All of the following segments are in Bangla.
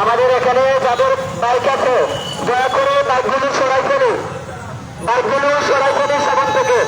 আমাদের এখানে যাদের বাইক আছে, দয়া করে বাইকগুলো সরাই ফেলি বাইকগুলো সরাই ফেলি সেখান থেকে।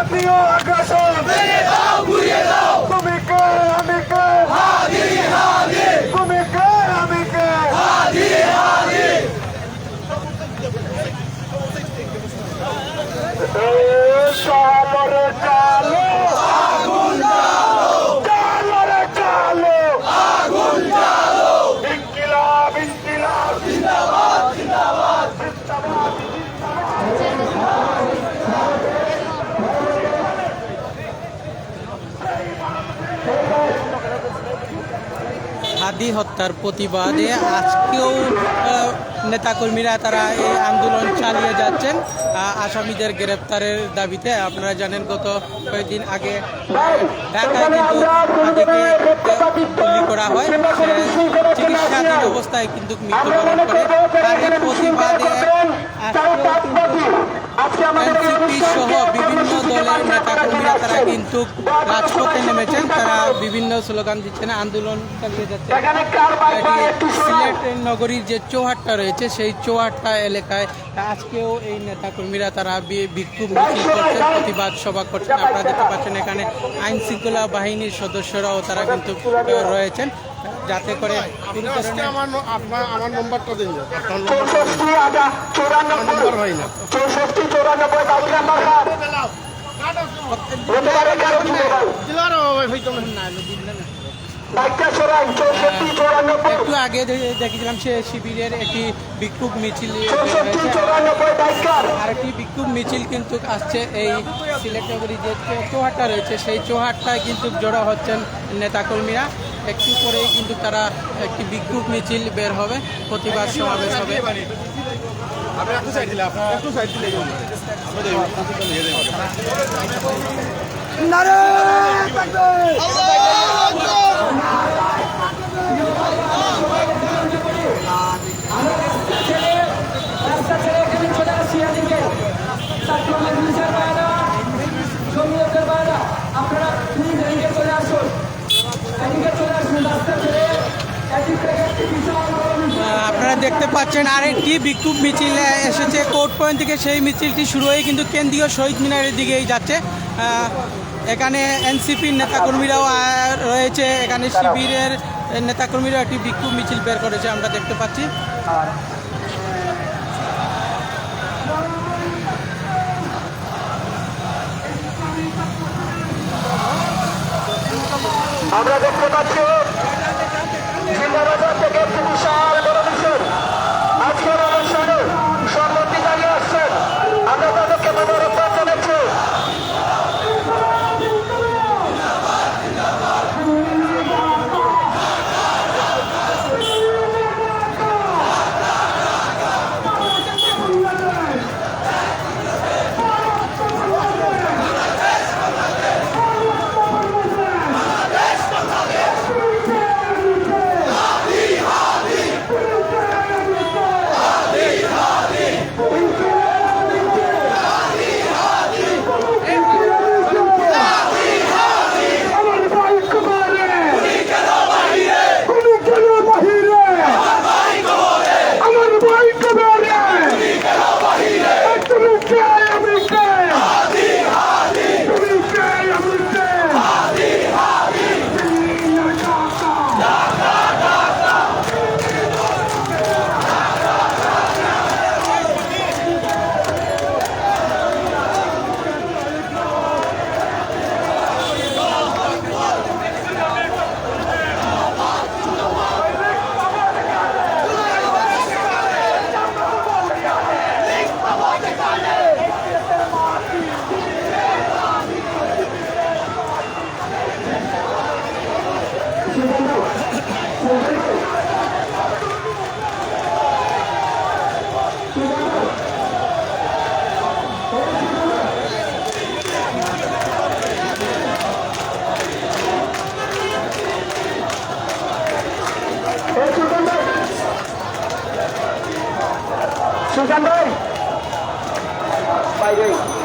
ভারতীয় আগ্রাসন। ভেঙে দাও ঘুরিয়ে দাও। তুমি কে আমি কে? তুমি কে আমি কে? চালরে হাদি হত্যার প্রতিবাদে আজকেও নেতাকর্মীরা তারা এই আন্দোলন চালিয়ে যাচ্ছেন। আসামিদের গ্রেপ্তারের দাবিতে আপনারা জানেন গত কয়েকদিন আগে ঢাকায় কিন্তু গুলি করা হয়। চিকিৎসাধীন অবস্থায় কিন্তু মৃত্যুবরণ করে। তার প্রতিবাদে আজকেও কিন্তু সহ বিভিন্ন দলের নেতাকর্মীরা তারা কিন্তু রাজপথে নেমেছেন তারা বিভিন্ন স্লোগান দিচ্ছেন আন্দোলন চালিয়ে যাচ্ছে এটি সিলেট নগরীর যে চৌহাট্টা রয়েছে সেই চৌহাট্টা এলাকায় আজকেও এই নেতাকর্মীরা তারা বিক্ষোভ মিছিল করছেন প্রতিবাদ সভা করছেন। আপনারা দেখতে পাচ্ছেন এখানে আইন শৃঙ্খলা বাহিনীর সদস্যরাও তারা কিন্তু রয়েছেন। যাতে করে আমার আমার নম্বরটা দিন নম্বর হয় না। একটু আগে দেখেছিলাম সে শিবিরের একটি বিক্ষোভ মিছিল। কার আরেকটি বিক্ষোভ মিছিল কিন্তু আসছে এই সিলেট নগরী যে চৌহাট্টা রয়েছে সেই চৌহাট্টায় কিন্তু জড়ো হচ্ছেন নেতাকর্মীরা। একটু পরেই কিন্তু তারা একটি বিক্ষোভ মিছিল বের হবে প্রতিবাদ সমাবেশ হবে। আপনি একটু সাইড দিলে আপনার একটু সাইড দিলে বাইরা আপনারা প্লিজ এদিকে চলে আসুন এদিকে চলে আসুন রাস্তা ছেড়ে এদিক থেকে বিশাল আপনারা দেখতে পাচ্ছেন আরেকটি বিক্ষোভ মিছিল এসেছে। কোর্ট পয়েন্ট থেকে সেই মিছিলটি শুরু হয়ে কিন্তু কেন্দ্রীয় শহীদ মিনারের দিকেই যাচ্ছে। এখানে এনসিপির নেতাকর্মীরাও রয়েছে। এখানে শিবিরের নেতাকর্মীরাও একটি বিক্ষোভ মিছিল বের করেছে, আমরা দেখতে পাচ্ছি। আমরা দেখতে পাচ্ছি থেকে একটি বিশাল Friday.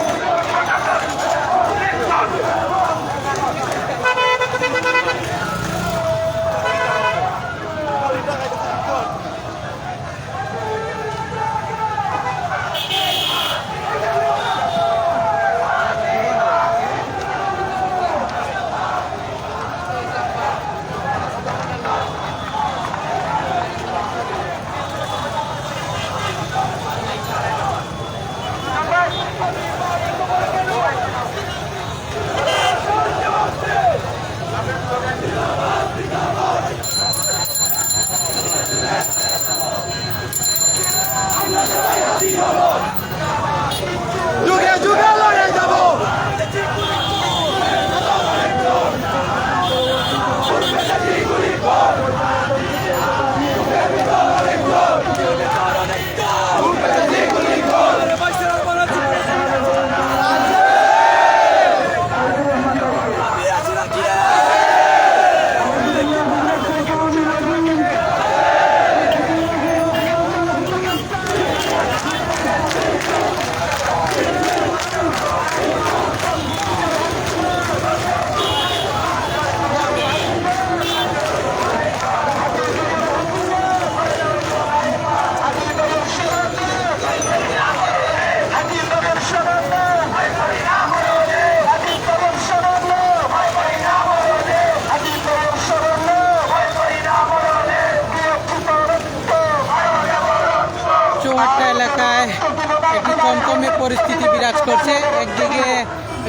পরিস্থিতি বিরাজ করছে। একদিকে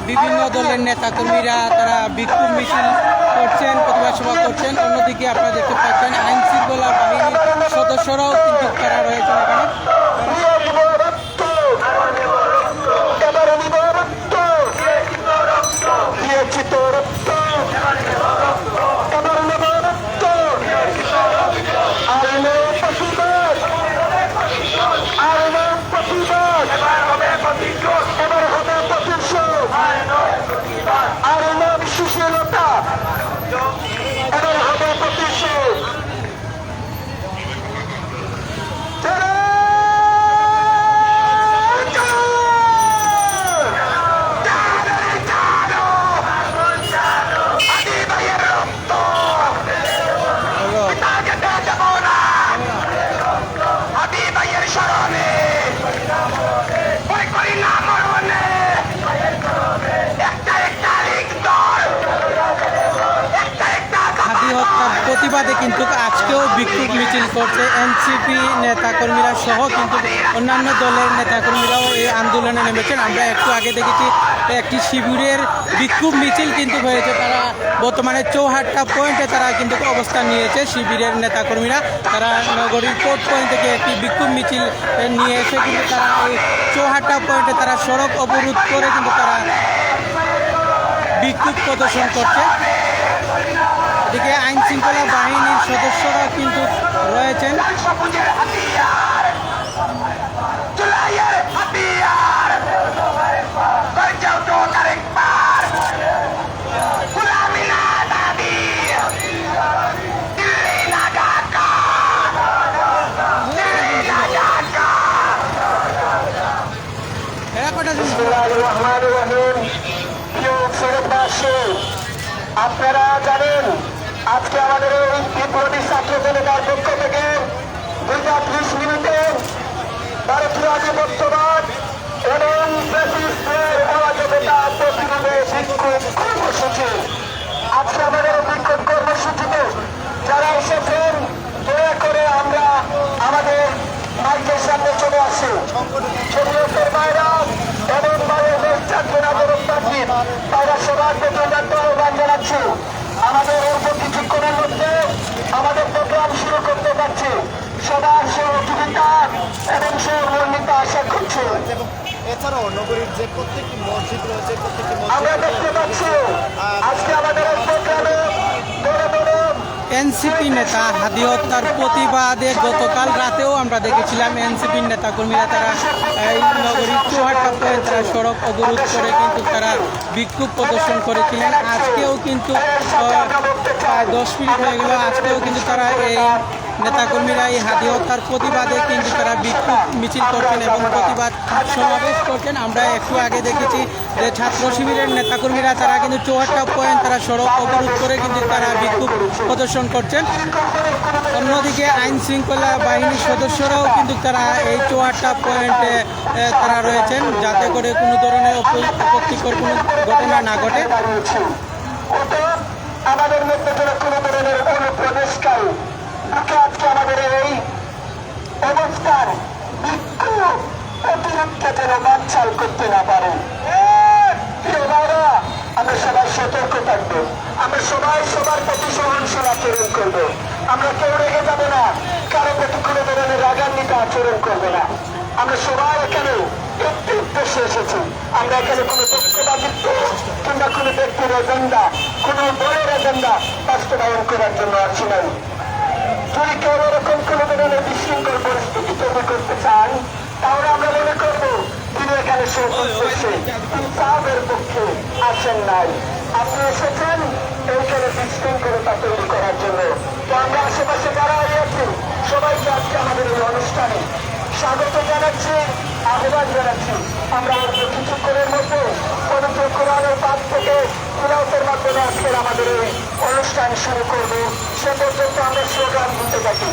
বিভিন্ন দলের নেতাকর্মীরা তারা বিক্ষোভ মিছিল করছেন, প্রতিবাদ সভা করছেন। অন্যদিকে আপনারা দেখতে পাচ্ছেন আইন শৃঙ্খলা বাহিনীর সদস্যরাও কিন্তু তারা রয়েছেন এখানে। কিন্তু আজকেও বিক্ষোভ মিছিল করছে এনসিপি নেতাকর্মীরা সহ কিন্তু অন্যান্য দলের নেতাকর্মীরাও এই আন্দোলনে নেমেছেন। আমরা একটু আগে দেখেছি একটি শিবিরের বিক্ষোভ মিছিল কিন্তু হয়েছে। তারা বর্তমানে চৌহাট্টা পয়েন্টে তারা কিন্তু অবস্থান নিয়েছে। শিবিরের নেতাকর্মীরা তারা নগরীর কোর্ট পয়েন্ট থেকে একটি বিক্ষোভ মিছিল নিয়ে এসে কিন্তু তারা এই চৌহাট্টা পয়েন্টে তারা সড়ক অবরোধ করে কিন্তু তারা বিক্ষোভ প্রদর্শন করছে। এদিকে আইন শৃঙ্খলা বাহিনীর সদস্যরা কিন্তু রয়েছেন। এরা কটা জনতার পক্ষ থেকে দুইটা ত্রিশ মিনিটে ভারতীয় আধিপত্যবাদ এবং অরাজকতা প্রতিরোধে বিক্ষোভ কর্মসূচি। আজকে আমাদের বিক্ষোভ কর্মসূচিতে যারা এসেছেন, দয়া করে আমরা আমাদের মাইকের সামনে চলে আসি। শরীয়তের মায়েরা এবং বাংলাদেশ ছাত্র নাগরিক পার্টি তারা সবার প্রতি উদাত্ত আহ্বান জানাচ্ছি। আমাদের অল্প কিছুক্ষণের মধ্যে আমাদের প্রোগ্রাম শুরু করতে যাচ্ছে। সবার সহযোগিতা এবং সহমর্মিতা আশা করছে। এছাড়াও নগরীর যে প্রত্যেকটি মসজিদ রয়েছে প্রত্যেকটি আমরা দেখতে পাচ্ছি আজকে আমাদের প্রোগ্রামে এনসিপি নেতা হাদি হত্যার প্রতিবাদে গতকাল রাতেও আমরা দেখেছিলাম এনসিপি নেতাকর্মীরা তারা এই নগরীর চৌহাট্টা তারা সড়ক অবরোধ করে কিন্তু তারা বিক্ষোভ প্রদর্শন করেছিলেন। আজকেও কিন্তু প্রায় দশ মিনিট হয়ে গেল, আজকেও কিন্তু তারা এই নেতাকর্মীরা এই হাতি হত্যার প্রতিবাদে কিন্তু তারা বিক্ষোভ মিছিল করছেন এবং প্রতিবাদ সমাবেশ করছেন। আমরা একটু আগে দেখেছি যে ছাত্র শিবিরের নেতাকর্মীরা, তারা কিন্তু চুয়াত্তর পয়েন্ট, তারা সড়ক অবরোধ করে কিন্তু তারা বিক্ষোভ প্রদর্শন করছেন। অন্যদিকে আইন শৃঙ্খলা বাহিনীর সদস্যরাও কিন্তু তারা এই চুয়াত্তর পয়েন্টে তারা রয়েছেন। যাতে করে কোনো ধরনের আপত্তিকর কোনো ঘটনা না ঘটে। আমাদের মধ্যে কোনো ধরনের অনুপ্রবেশকারী আমাদের এই অবস্থান বিক্ষোভ অতিরিক্ত যেন বানচাল করতে না পারে। আমরা সবাই সতর্ক থাকব। আমরা সবাই সবার প্রতি সহনশীল আচরণ করব। আমরা কেউ রেগে যাব না, কারও প্রতি কোনো ধরনের রাগান্বিত আচরণ করব না। আমরা সবাই এখানে একটি উদ্দেশ্যে এসেছি আমরা এখানে কোনো ব্যক্তিবাদিত্ব কিংবা কোনো ব্যক্তির এজেন্ডা, কোনো দলের এজেন্ডা বাস্তবায়ন করার জন্য আসি নাই। যদি কেউ এরকম কোনো ধরনের বিশৃঙ্খল পরিস্থিতি তৈরি করতে চান তাহলে আমরা মনে করব তিনি এখানে সব উদ্দেশ্যে ইনসাফের পক্ষে আসেন নাই। আপনি এসেছেন এইখানে বিশৃঙ্খলতা তৈরি করার জন্য। তো আমরা আশেপাশে যারা আছি সবাইকে আজকে আমাদের এই অনুষ্ঠানে স্বাগত জানাচ্ছি, আহ্বান জানাচ্ছি। আমরা অল্প কিছুক্ষণের মধ্যে পবিত্র কোরআনের পাঠ থেকে তিলাওতের মাধ্যমে আজকের আমাদের এই অনুষ্ঠান শুরু করব। সে পর্যন্ত আমরা স্লোগান দিতে থাকি।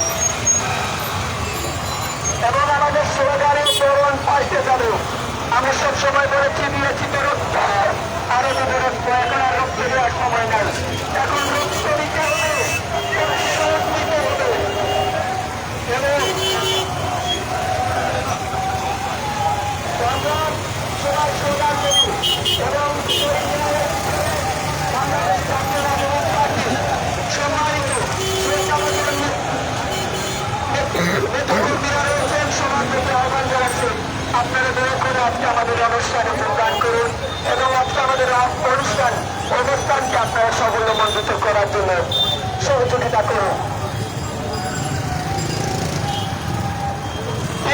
এবং আমাদের স্লোগানের বরণ পাল্টে যাবে। আমি সবসময় বলেছি দিয়েছি বেরোত্ব আরও বেরোত্ব এখন আর রক্ত দেওয়ার সময় নাই। এখন রক্ত দিতে হবে প্রতিশোধ নিতে হবে এবং আমরা সবাই স্লোগান দেব এবং বাংলাদেশ জাতীয় রাজনীতি পার্টি সম্মানিত শেখ আমাদের নেতাকর্মীরা রয়েছেন সবার প্রতি আহ্বান জানাচ্ছি আপনারা দয়া করে আজকে আমাদের অনুষ্ঠানে যোগদান করুন এবং আজকে আমাদের অনুষ্ঠান অনুষ্ঠানকে আপনারা সাফল্যমণ্ডিত করার জন্য সহযোগিতা করুন।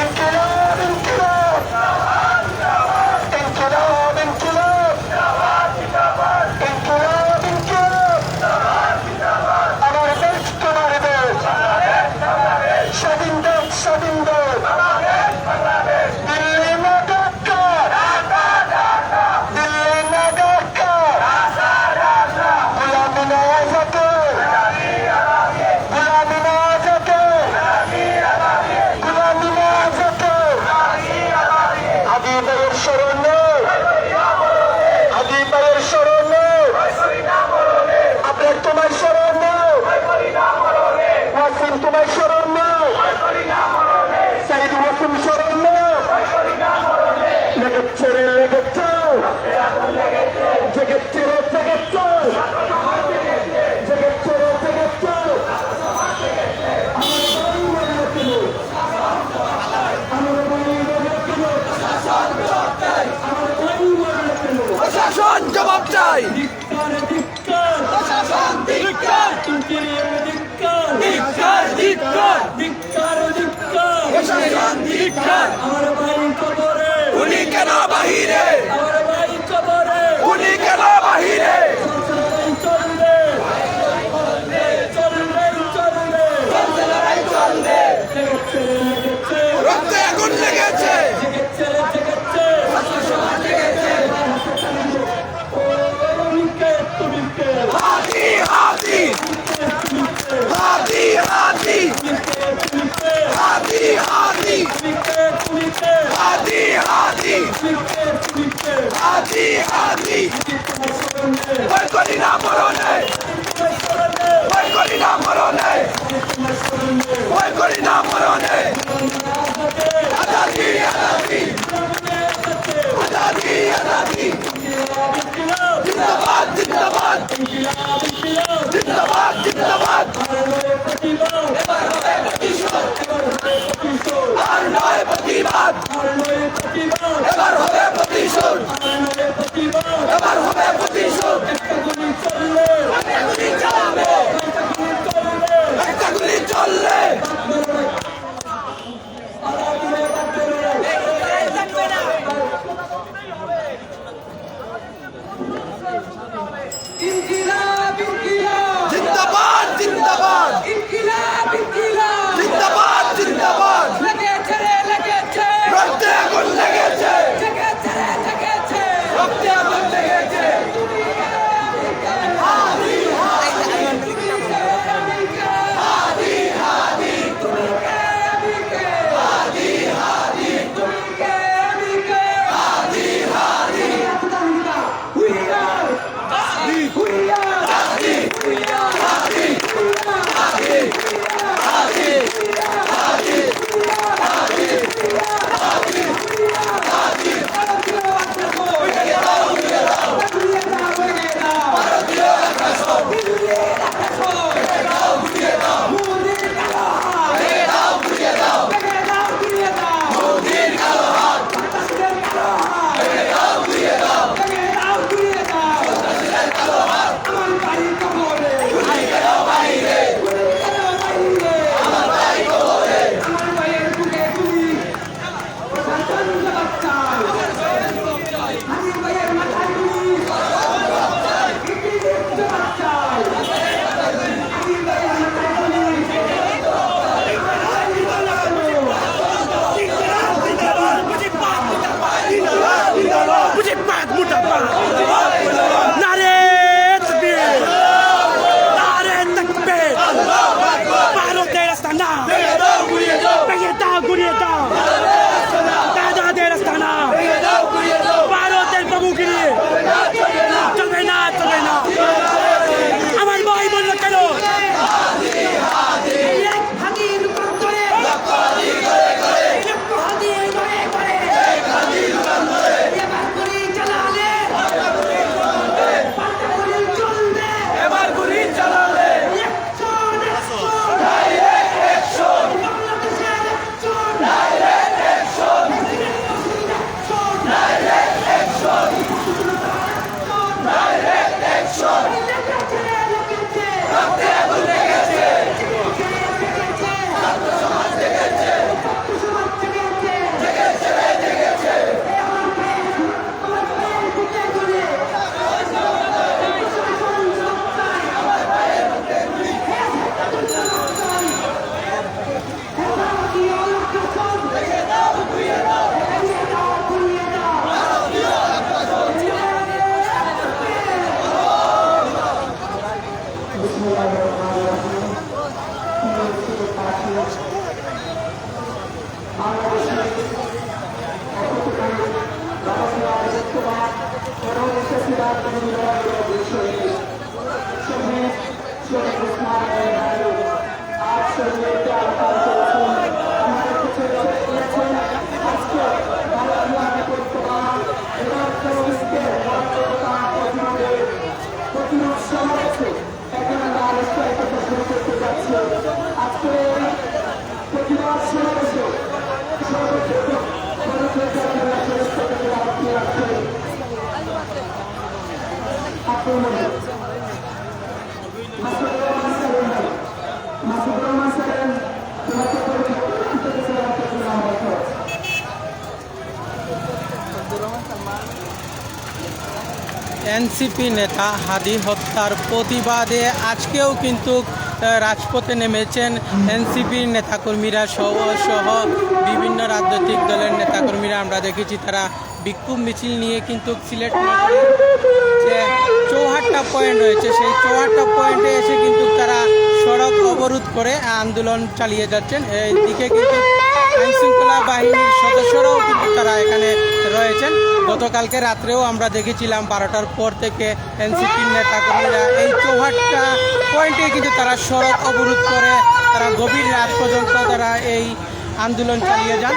ইনকিলাব ইনকিলাব কবরে। উনি কেন বাহিরে? উনি কেন বাহিরে? এনসিপি নেতা হাদি হত্যার প্রতিবাদে আজকেও কিন্তু রাজপথে নেমেছেন এনসিপির নেতাকর্মীরা সহ সহ বিভিন্ন রাজনৈতিক দলের নেতাকর্মীরা। আমরা দেখেছি তারা বিক্ষোভ মিছিল নিয়ে কিন্তু সিলেট নগরীর যে চৌহাট্টা পয়েন্ট রয়েছে। সেই চৌহাট্টা পয়েন্টে এসে কিন্তু তারা সড়ক অবরোধ করে আন্দোলন চালিয়ে যাচ্ছেন। এইদিকে কিন্তু আইন শৃঙ্খলা বাহিনীর সদস্যরাও কিন্তু তারা এখানে রয়েছেন। গতকালকে রাত্রেও আমরা দেখেছিলাম বারোটার পর থেকে এনসিপির নেতাকর্মীরা এই চৌহাট্টা পয়েন্টে কিন্তু তারা সড়ক অবরোধ করে, তারা গভীর রাত পর্যন্ত তারা এই আন্দোলন চালিয়ে যান।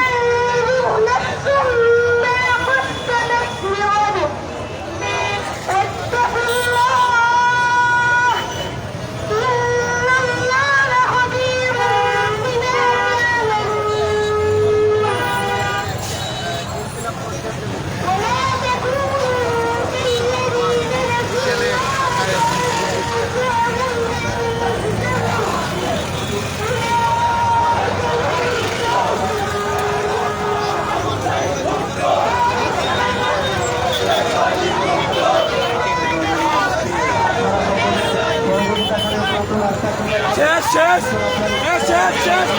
শেষ শেষ শেষ শেষ শেষ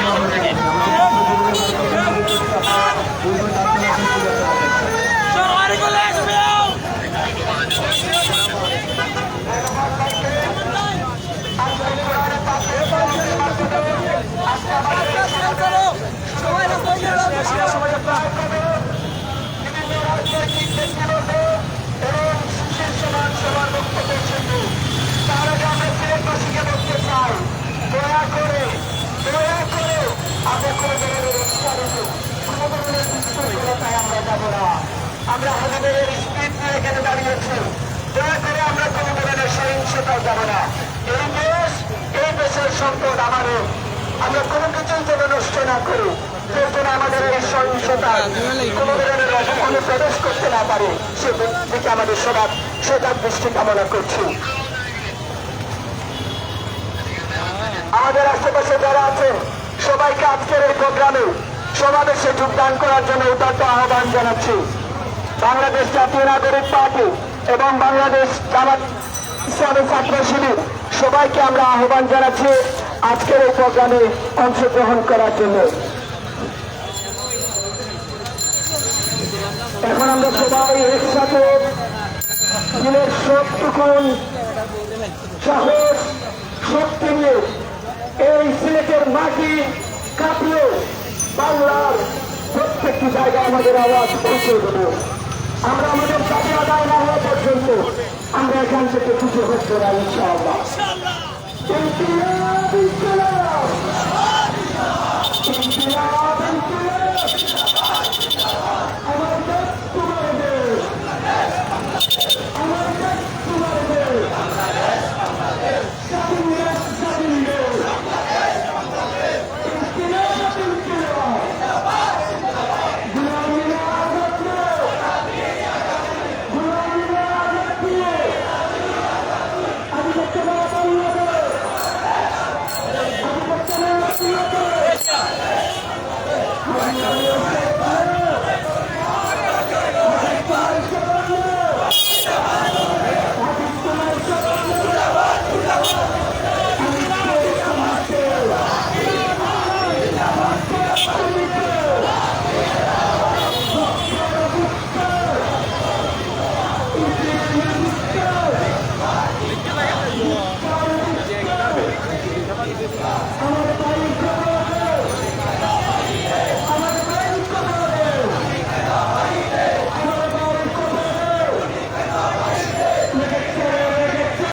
দয়া কোনো ধরনের না এই দেশ এই দেশের সম্পদ আমাদের আমরা কোনো কিছুই যেন নষ্ট না করি যেন আমাদের এই সহিংসতা কোনো ধরনের অনুপ্রবেশ করতে না পারে সে দিকে আমাদের সবার সেটার দৃষ্টি কামনা করছি আমাদের আশেপাশে যারা আছেন সবাইকে আজকের এই প্রোগ্রামে সমাবেশে যোগদান করার জন্য উদার্ত আহ্বান জানাচ্ছি। বাংলাদেশ জাতীয় নাগরিক পার্টি এবং বাংলাদেশ জামাত ইসলামী ছাত্র শিবির, সবাইকে আমরা আহ্বান জানাচ্ছি আজকের এই প্রোগ্রামে অংশগ্রহণ করার জন্য। এখন আমরা সবাই একসাথে দিনের সবটুকুন সাহস শক্তি নিয়ে এই সিলেটের মাটি কাঁপিয়ে বাংলার প্রত্যেকটি জায়গায় আমাদের আওয়াজ পৌঁছে দেব। আমরা আমাদের দাবি আদায় না হওয়া পর্যন্ত আমরা এখান থেকে কিছু হচ্ছে না ইনশাআল্লাহ।